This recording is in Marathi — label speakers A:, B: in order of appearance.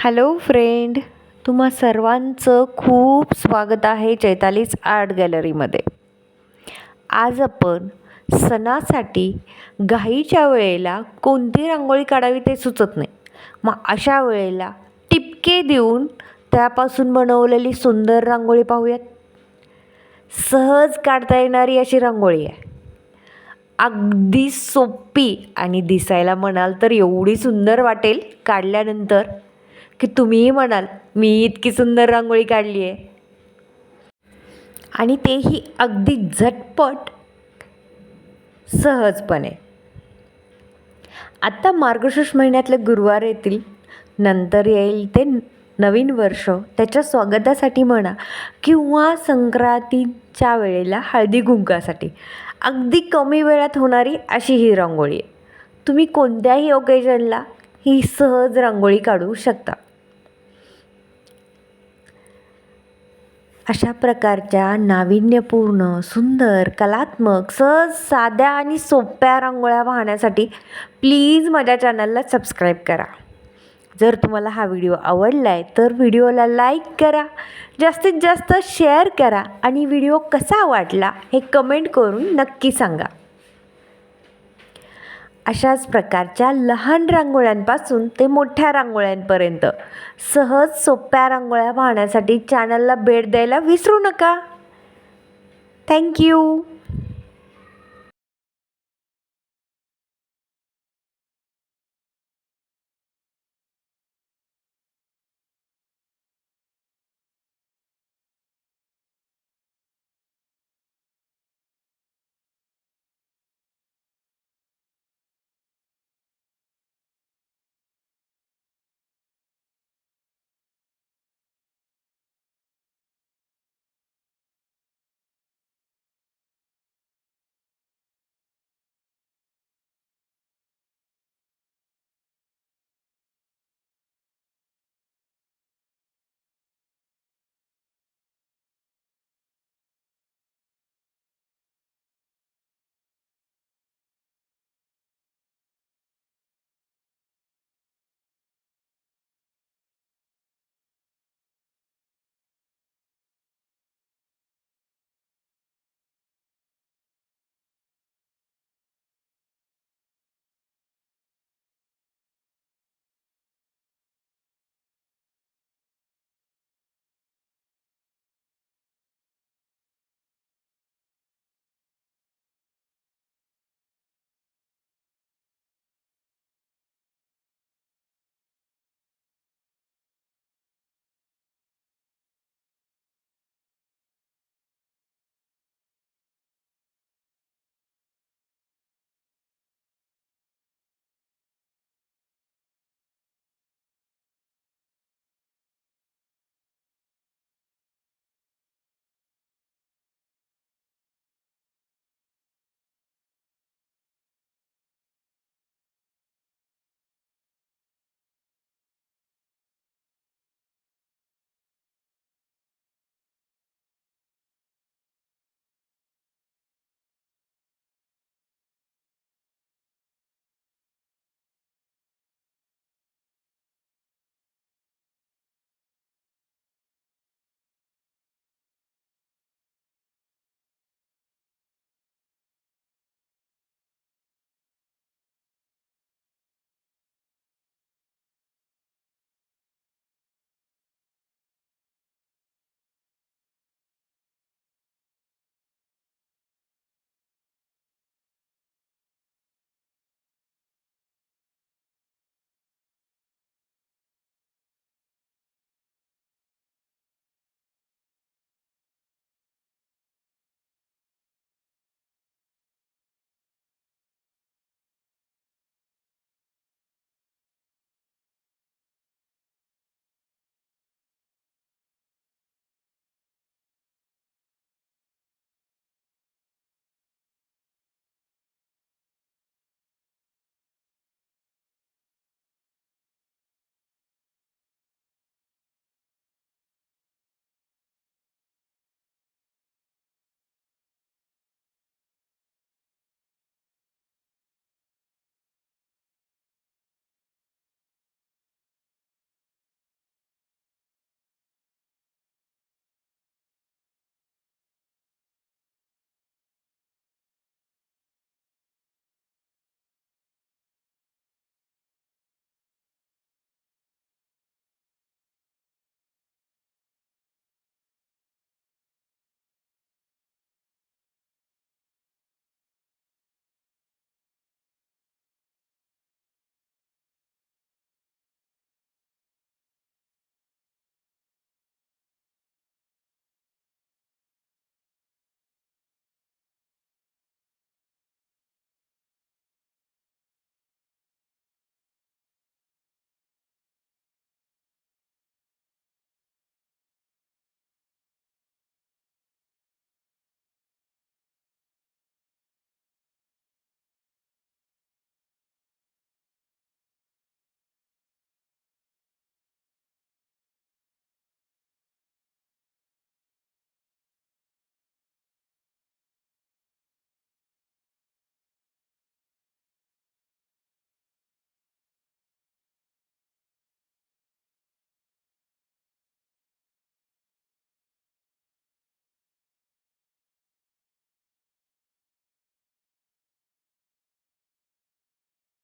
A: हॅलो फ्रेंड तुम्हा सर्वांचं खूप स्वागत आहे चैतालीच आर्ट गॅलरीमध्ये. आज आपण सणासाठी घाईच्या वेळेला कोणती रांगोळी काढावी ते सुचत नाही. मग अशा वेळेला टिपके देऊन त्यापासून बनवलेली सुंदर रांगोळी पाहूयात. सहज काढता येणारी अशी रांगोळी आहे. अगदी सोपी आणि दिसायला म्हणाल तर एवढी सुंदर वाटेल काढल्यानंतर की तुम्हीही म्हणाल मी इतकी सुंदर रांगोळी काढली आहे. आणि तेही अगदी झटपट सहजपणे. आत्ता मार्गशीर्ष महिन्यातले गुरुवार येतील नंतर येईल ते नवीन वर्ष. त्याच्या स्वागतासाठी म्हणा किंवा संक्रांतीच्या वेळेला हळदी कुंकासाठी अगदी कमी वेळात होणारी अशी ही रांगोळी आहे. तुम्ही कोणत्याही ओकेजनला ही सहज रांगोळी काढू शकता. अशा प्रकारच्या नाविन्यपूर्ण सुंदर कलात्मक सहज साध्या आणि सोप्या रांगोळ्या पाहण्यासाठी प्लीज माझ्या चॅनलला सबस्क्राईब करा. जर तुम्हाला हा व्हिडिओ आवडला आहे तर व्हिडिओला लाईक करा. जास्तीत जास्त शेअर करा आणि व्हिडिओ कसा वाटला हे कमेंट करून नक्की सांगा. अशाच प्रकारच्या लहान रांगोळ्यांपासून ते मोठ्या रांगोळ्यांपर्यंत. सहज सोप्या रांगोळ्या पाहण्यासाठी चॅनलला भेट द्यायला विसरू नका. थँक्यू